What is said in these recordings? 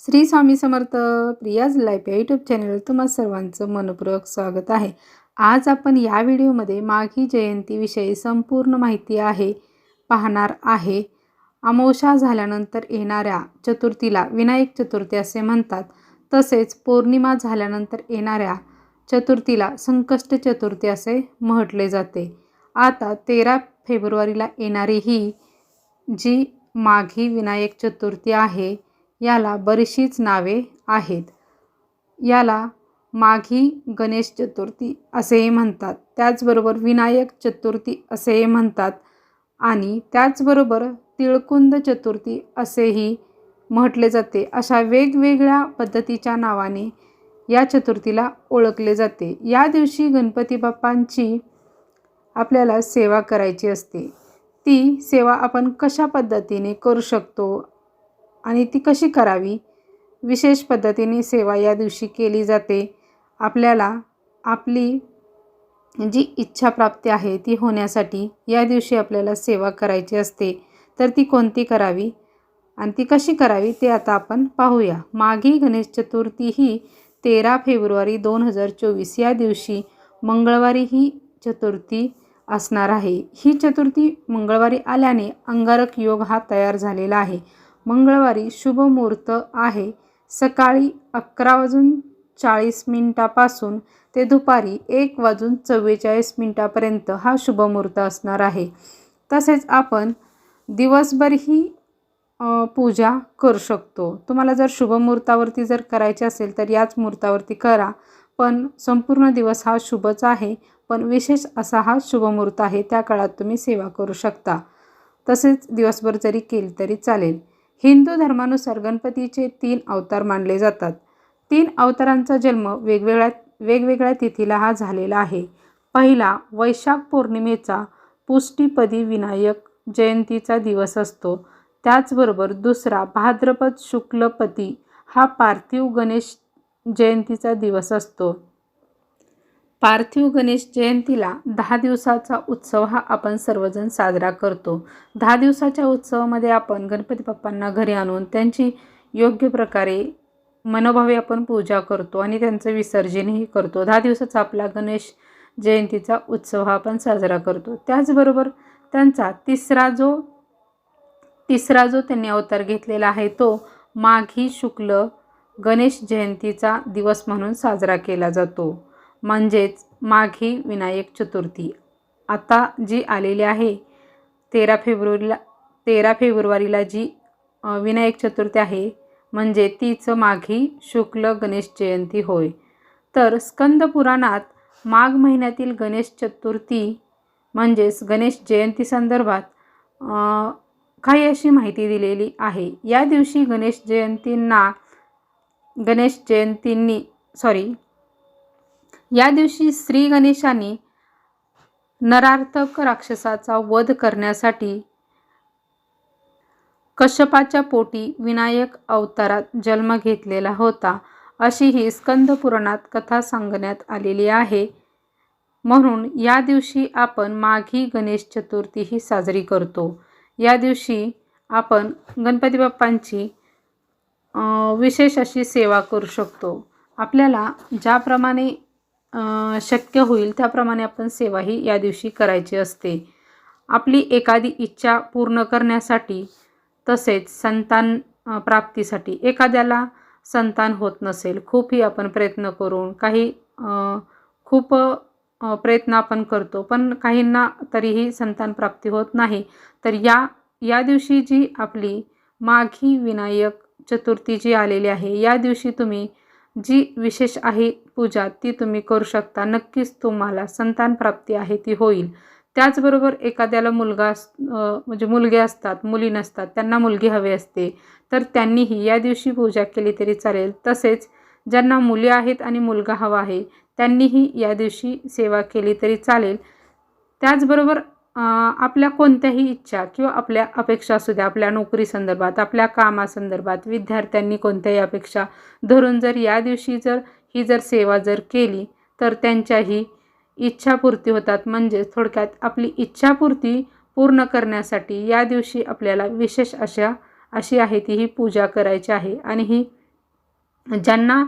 Shri Swami Samarth Priya's life या YouTube channel तुम्हा सर्वांचं मनपूर्वक स्वागत आहे. आज आपण या व्हिडिओमध्ये माघी जयंतीविषयी संपूर्ण माहिती आहे पाहणार आहे. अमावस्या झाल्यानंतर येणाऱ्या चतुर्थीला विनायक चतुर्थी असे म्हणतात. तसेच पौर्णिमा झाल्यानंतर येणाऱ्या चतुर्थीला संकष्ट चतुर्थी असे म्हटले जाते. आता तेरा फेब्रुवारीला येणारी ही जी माघी विनायक चतुर्थी आहे याला बरीचशीच नावे आहेत. याला माघी गणेश चतुर्थी असेही म्हणतात. त्याचबरोबर विनायक चतुर्थी असेही म्हणतात आणि त्याचबरोबर तिळकुंद चतुर्थी असेही म्हटले जाते. अशा वेगवेगळ्या पद्धतीच्या नावाने या चतुर्थीला ओळखले जाते. या दिवशी गणपती बाप्पांची आपल्याला सेवा करायची असते. ती सेवा आपण कशा पद्धतीने करू शकतो? आणि ती कशी करावी? विशेष पद्धतीने सेवा या दिवशी केली जाते. आपल्याला आपली जी इच्छा प्राप्ती आहे ती होण्यासाठी या दिवशी आपल्याला सेवा करायची असते. तर ती कोणती करावी? आणि ती कशी करावी ते आता आपण पाहूया. माघी गणेश चतुर्थी ही तेरा फेब्रुवारी दोन हजार चोवीस या दिवशी मंगळवारी ही चतुर्थी असणार आहे. ही चतुर्थी मंगळवारी आल्याने अंगारक योग हा तयार झालेला आहे. मंगळवारी शुभ मुहूर्त आहे. सकाळी अकरा वाजून चाळीस मिनिटापासून ते दुपारी एक वाजून चव्वेचाळीस मिनिटापर्यंत हा शुभ मुहूर्त असणार आहे. तसेच आपण दिवसभरही पूजा करू शकतो. तुम्हाला जर शुभ मुहूर्तावरती जर करायचे असेल तर याच मुहूर्तावरती करा. पण संपूर्ण दिवस हा शुभच आहे. पण विशेष असा हा शुभमुहूर्त आहे. त्या काळात तुम्ही सेवा करू शकता. तसेच दिवसभर जरी केली तरी चालेल. हिंदू धर्मानुसार गणपतीचे तीन अवतार मानले जातात. तीन अवतारांचा जन्म वेगवेगळ्या वेगवेगळ्या तिथीला हा झालेला आहे. पहिला वैशाख पौर्णिमेचा पुष्टीपदी विनायक जयंतीचा दिवस असतो. त्याचबरोबर दुसरा भाद्रपद शुक्लपती हा पार्थिव गणेश जयंतीचा दिवस असतो. पार्थिव गणेश जयंतीला दहा दिवसाचा उत्सव हा आपण सर्वजण साजरा करतो. दहा दिवसाच्या उत्सवामध्ये आपण गणपती बाप्पांना घरी आणून त्यांची योग्य प्रकारे मनोभावे आपण पूजा करतो आणि त्यांचं विसर्जनही करतो. दहा दिवसाचा आपला गणेश जयंतीचा उत्सव हा आपण साजरा करतो. त्याचबरोबर त्यांचा तिसरा जो तिसरा जो त्यांनी अवतार घेतलेला आहे तो माघी शुक्ल गणेश जयंतीचा दिवस म्हणून साजरा केला जातो. म्हणजेच माघी विनायक चतुर्थी. आता जी आलेली आहे तेरा फेब्रुवारीला तेरा फेब्रुवारीला जी विनायक चतुर्थी आहे म्हणजे तीच माघी शुक्ल गणेश जयंती होय. तर स्कंद पुराणात माघ महिन्यातील गणेश चतुर्थी म्हणजेच गणेश जयंती संदर्भात काही अशी माहिती दिलेली आहे. या दिवशी गणेश जयंतींना गणेश जयंतींनी सॉरी या दिवशी श्री गणेशाने नरार्थक राक्षसाचा वध करण्यासाठी कश्यपाच्या पोटी विनायक अवतारात जन्म घेतलेला होता. अशी ही स्कंद पुराणात कथा सांगण्यात आलेली आहे. म्हणून या दिवशी आपण माघी गणेश चतुर्थी ही साजरी करतो. या दिवशी आपण गणपती बाप्पांची विशेष अशी सेवा करू शकतो. आपल्याला ज्याप्रमाणे शक्य होईल त्याप्रमाणे आपण सेवाही या दिवशी करायची असते. आपली एखादी इच्छा पूर्ण करण्यासाठी तसेच संतान प्राप्तीसाठी एखाद्याला संतान होत नसेल खूपही आपण प्रयत्न करून काही खूप प्रयत्न आपण करतो पण काहींना तरीही संतान प्राप्ती होत नाही. तर या या दिवशी जी आपली माघी विनायक चतुर्थी जी आलेली आहे या दिवशी तुम्ही जी विशेष आहे पूजा ती तुम्ही करू शकता. नक्कीच तुम्हाला संतान प्राप्ती आहे ती होईल. त्याचबरोबर एखाद्याला मुलगा म्हणजे मुलगे असतात मुली नसतात त्यांना मुलगी हवी असते तर त्यांनीही या दिवशी पूजा केली तरी चालेल. तसेच ज्यांना मुली आहेत आणि मुलगा हवा आहे त्यांनीही या दिवशी सेवा केली तरी चालेल. त्याचबरोबर आपल्या कोणत्याही इच्छा किंवा आपल्या अपेक्षा असू द्या आपल्या नोकरी संदर्भात आपल्या कामासंदर्भात विद्यार्थ्यांनी कोणत्याही अपेक्षा धरून जर या दिवशी जर ही जर सेवा जर केली तर त्यांच्याही इच्छापूर्ती होतात. म्हणजे थोडक्यात आपली इच्छापूर्ती पूर्ण करण्यासाठी या दिवशी आपल्याला विशेष अशा अशी आहे ती ही पूजा करायची आहे. आणि ही ज्यांना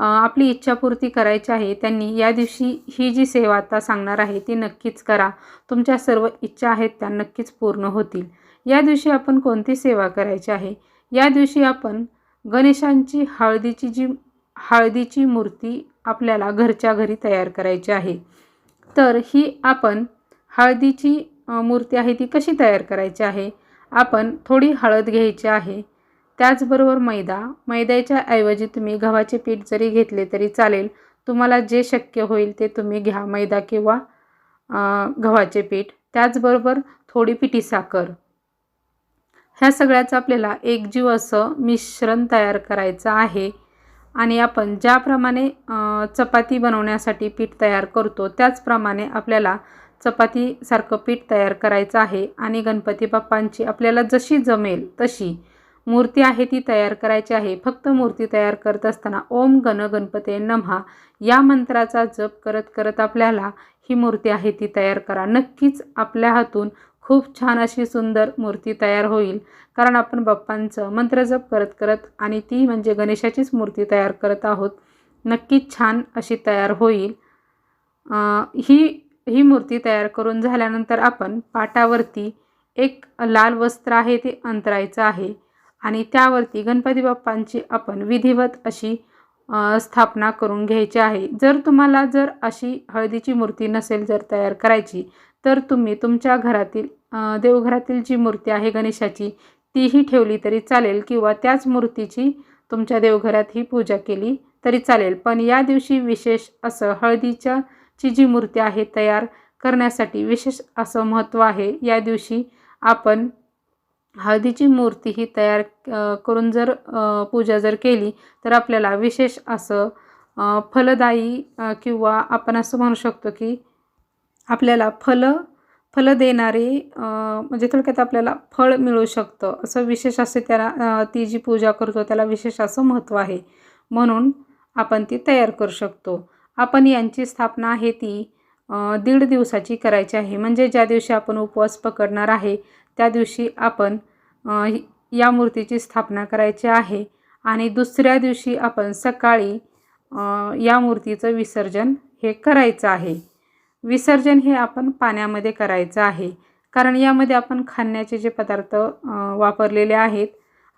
आपली इच्छापूर्ती करायची आहे त्यांनी या दिवशी ही जी सेवा आता सांगणार आहे ती नक्कीच करा. तुमच्या सर्व इच्छा आहेत त्या नक्कीच पूर्ण होतील. या दिवशी आपण कोणती सेवा करायची आहे? या दिवशी आपण गणेशांची हळदीची जी हळदीची मूर्ती आपल्याला घरच्या घरी तयार करायची आहे. तर ही आपण हळदीची मूर्ती आहे ती कशी तयार करायची आहे? आपण थोडी हळद घ्यायची आहे. त्याचबरोबर मैदा. मैद्याच्या ऐवजी तुम्ही गव्हाचे पीठ जरी घेतले तरी चालेल. तुम्हाला जे शक्य होईल ते तुम्ही घ्या. मैदा किंवा गव्हाचे पीठ. त्याचबरोबर थोडी पिठी साखर. ह्या सगळ्याचं आपल्याला एकजीव असं मिश्रण तयार करायचं आहे. आणि आपण ज्याप्रमाणे चपाती बनवण्यासाठी पीठ तयार करतो त्याचप्रमाणे आपल्याला चपातीसारखं पीठ तयार करायचं आहे. आणि गणपती बाप्पांची आपल्याला जशी जमेल तशी मूर्ती आहे ती तयार करायची आहे. फक्त मूर्ती तयार करत असताना ओम गण गणपते नमहा. या मंत्राचा जप करत करत आपल्याला ही मूर्ती आहे ती तयार करा. नक्कीच आपल्या हातून खूप छान अशी सुंदर मूर्ती तयार होईल. कारण आपण बाप्पांचं मंत्रजप करत करत आणि ती म्हणजे गणेशाचीच मूर्ती तयार करत आहोत. नक्कीच छान अशी तयार होईल. ही ही मूर्ती तयार करून झाल्यानंतर आपण पाटावरती एक लाल वस्त्र आहे ते अंतरायचं आहे. आणि त्यावरती गणपती बाप्पांची आपण विधिवत अशी स्थापना करून घ्यायची आहे. जर तुम्हाला जर अशी हळदीची मूर्ती नसेल जर तयार करायची तर तुम्ही तुमच्या घरातील देवघरातील जी मूर्ती आहे गणेशाची तीही ठेवली तरी चालेल किंवा त्याच मूर्तीची तुमच्या देवघरात ही पूजा केली तरी चालेल. पण या दिवशी विशेष असं हळदीच्या ची जी मूर्ती आहे तयार करण्यासाठी विशेष असं महत्त्व आहे. या दिवशी आपण हळदीची मूर्ती ही तयार करून जर पूजा जर केली तर आपल्याला विशेष असं फलदायी किंवा आपण असं म्हणू शकतो की आपल्याला फलं फलं देणारे म्हणजे थोडक्यात आपल्याला फळ मिळू शकतं. असं विशेष असे त्याला ती जी पूजा करतो त्याला विशेष असं महत्त्व आहे. म्हणून आपण ती तयार करू शकतो. आपण यांची स्थापना आहे ती दीड दिवसाची करायची आहे. म्हणजे ज्या दिवशी आपण उपवास पकडणार आहे त्या दिवशी आपण या मूर्तीची स्थापना करायची आहे आणि दुसऱ्या दिवशी आपण सकाळी या मूर्तीचं विसर्जन हे करायचं आहे. विसर्जन हे आपण पाण्यामध्ये करायचं आहे. कारण यामध्ये आपण खाण्याचे जे पदार्थ वापरलेले आहेत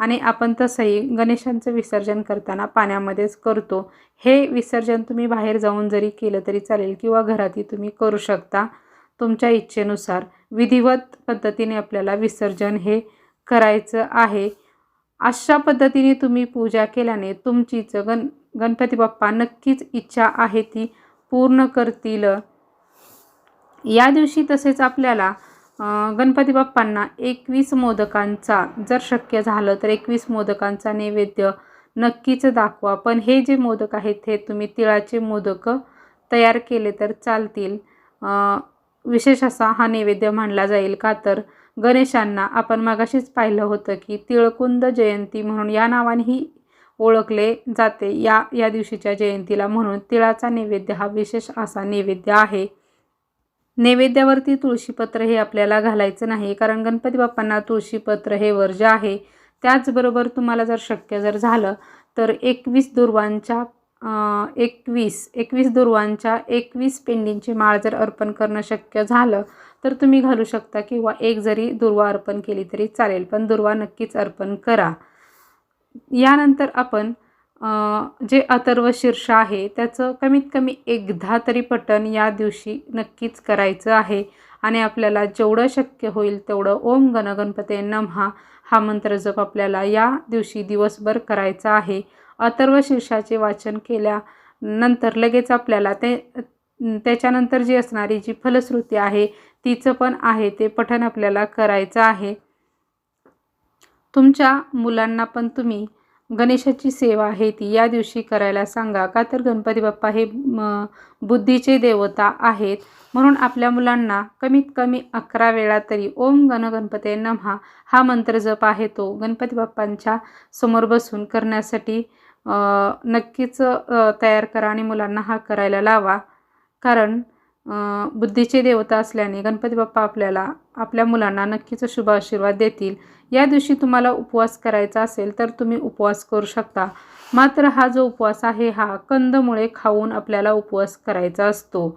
आणि आपण तसंही गणेशांचं विसर्जन करताना पाण्यामध्येच करतो. हे विसर्जन तुम्ही बाहेर जाऊन जरी केलं तरी चालेल किंवा घरातही तुम्ही करू शकता तुमच्या इच्छेनुसार. विधिवत पद्धतीने आपल्याला विसर्जन हे करायचं आहे. अशा पद्धतीने तुम्ही पूजा केल्याने तुमचीच गण गणपती बाप्पा नक्कीच इच्छा आहे ती पूर्ण करतील. या दिवशी तसेच आपल्याला गणपती बाप्पांना एकवीस मोदकांचा जर शक्य झालं तर एकवीस मोदकांचा नैवेद्य नक्कीच दाखवा. पण हे जे मोदक आहेत हे तुम्ही तिळाचे मोदक तयार केले तर चालतील. विशेष असा हा नैवेद्य मानला जाईल का तर? गणेशांना आपण मागाशीच पाहिलं होतं की तिळकुंद जयंती म्हणून या नावानेही ओळखले जाते. या या दिवशीच्या जयंतीला म्हणून तिळाचा नैवेद्य हा विशेष असा नैवेद्य आहे. नैवेद्यावरती तुळशीपत्र हे आपल्याला घालायचं नाही कारण गणपती बाप्पांना तुळशीपत्र हे वर्ज्य आहे. त्याचबरोबर तुम्हाला जर शक्य जर झालं तर एकवीस दुर्वांच्या एकवीस एकवीस दुर्वांच्या एकवीस पेंडींची माळ जर अर्पण करणं शक्य झालं तर तुम्ही घालू शकता किंवा एक जरी दुर्वा अर्पण केली तरी चालेल पण दुर्वा नक्कीच अर्पण करा. यानंतर आपण जे अथर्व शीर्ष आहे त्याचं कमीत कमी एकदा तरी पठण या दिवशी नक्कीच करायचं आहे. आणि आपल्याला जेवढं शक्य होईल तेवढं ओम गणगणपते नमहा हा मंत्र जप आपल्याला या दिवशी दिवसभर करायचा आहे. अथर्व शीर्षाचे वाचन केल्यानंतर लगेच आपल्याला ते त्याच्यानंतर जी असणारी जी फलश्रुती आहे तिचं पण आहे ते पठण आपल्याला करायचं आहे. तुमच्या मुलांना पण तुम्ही गणेशाची सेवा आहे ती या दिवशी करायला सांगा. का तर गणपती बाप्पा हे बुद्धीचे देवता आहेत. म्हणून आपल्या मुलांना कमीत कमी अकरा वेळा तरी ओम गण गणपते नमहा हा मंत्र जप आहे तो गणपती बाप्पांच्या समोर बसून करण्यासाठी नक्कीच तयार करा आणि मुलांना हा करायला लावा. कारण बुद्धीचे देवता असल्याने गणपती बाप्पा आपल्याला आपल्या मुलांना नक्कीच शुभ आशीर्वाद देतील. या दिवशी तुम्हाला उपवास करायचा असेल तर तुम्ही उपवास करू शकता. मात्र हा जो उपवास आहे हा कंदमुळे खाऊन आपल्याला उपवास करायचा असतो.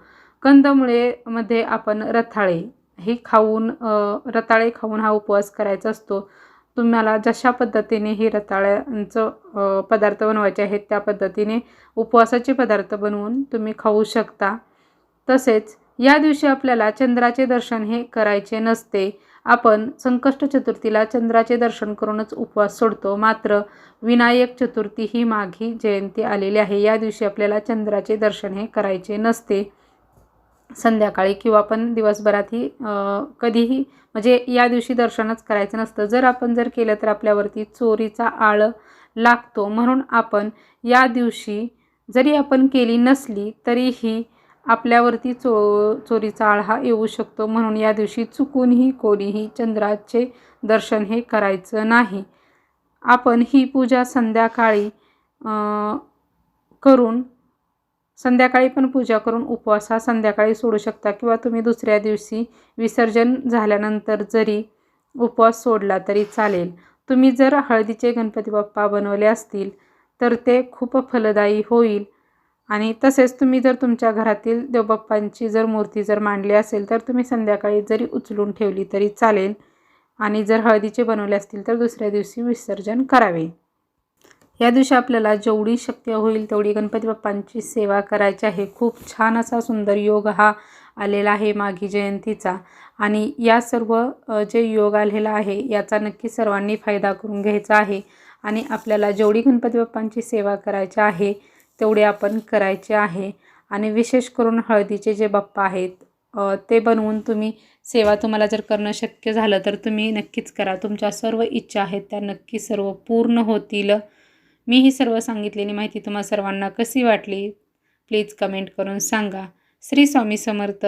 कंदमुळे मध्ये आपण रताळे हे खाऊन रताळे खाऊन हा उपवास करायचा असतो. तुम्हाला जशा पद्धतीने हे रताळ्यांचं पदार्थ बनवायचे आहेत त्या पद्धतीने उपवासाचे पदार्थ बनवून तुम्ही खाऊ शकता. तसेच या दिवशी आपल्याला चंद्राचे दर्शन हे करायचे नसते. आपण संकष्ट चतुर्थीला चंद्राचे दर्शन करूनच उपवास सोडतो. मात्र विनायक चतुर्थी ही माघी जयंती आलेली आहे. या दिवशी आपल्याला चंद्राचे दर्शन हे करायचे नसते. संध्याकाळी किंवा आपण दिवसभरातही कधीही म्हणजे या दिवशी दर्शनच करायचं नसतं. जर आपण जर केलं तर आपल्यावरती चोरीचा आळ लागतो. म्हणून आपण या दिवशी जरी आपण केली नसली तरीही आपल्यावरती चो चोरीचा आळ हा येऊ शकतो. म्हणून या दिवशी चुकूनही कोणीही चंद्राचे दर्शन हे करायचं नाही. आपण ही पूजा संध्याकाळी करून संध्याकाळी पण पूजा करून उपवास हा संध्याकाळी सोडू शकता किंवा तुम्ही दुसऱ्या दिवशी विसर्जन झाल्यानंतर जरी उपवास सोडला तरी चालेल. तुम्ही जर हळदीचे गणपती बाप्पा बनवले असतील तर ते खूप फलदायी होईल. आणि तसेच तुम्ही जर तुमच्या घरातील देवबाप्पांची जर मूर्ती जर मांडली असेल तर तुम्ही संध्याकाळी जरी उचलून ठेवली तरी चालेल. आणि जर हळदीचे बनवले असतील तर दुसऱ्या दिवशी विसर्जन करावे. या दिवशी आपल्याला जेवढी शक्य होईल तेवढी गणपती बाप्पांची सेवा करायची आहे. खूप छान असा सुंदर योग हा आलेला आहे माघी जयंतीचा. आणि या सर्व जे योग आलेला आहे याचा नक्की सर्वांनी फायदा करून घ्यायचा आहे. आणि आपल्याला जेवढी गणपती बाप्पांची सेवा करायची आहे तेवढे आपण करायचे आहे. आणि विशेष करून हळदीचे जे बाप्पा आहेत ते बनवून तुम्ही सेवा तुम्हाला जर करणं शक्य झालं तर तुम्ही नक्कीच करा. तुमच्या सर्व इच्छा आहेत त्या नक्की सर्व पूर्ण होतील. मी ही सर्व सांगितलेली माहिती तुम्हा सर्वांना कशी वाटली? प्लीज कमेंट करून सांगा. श्री स्वामी समर्थ.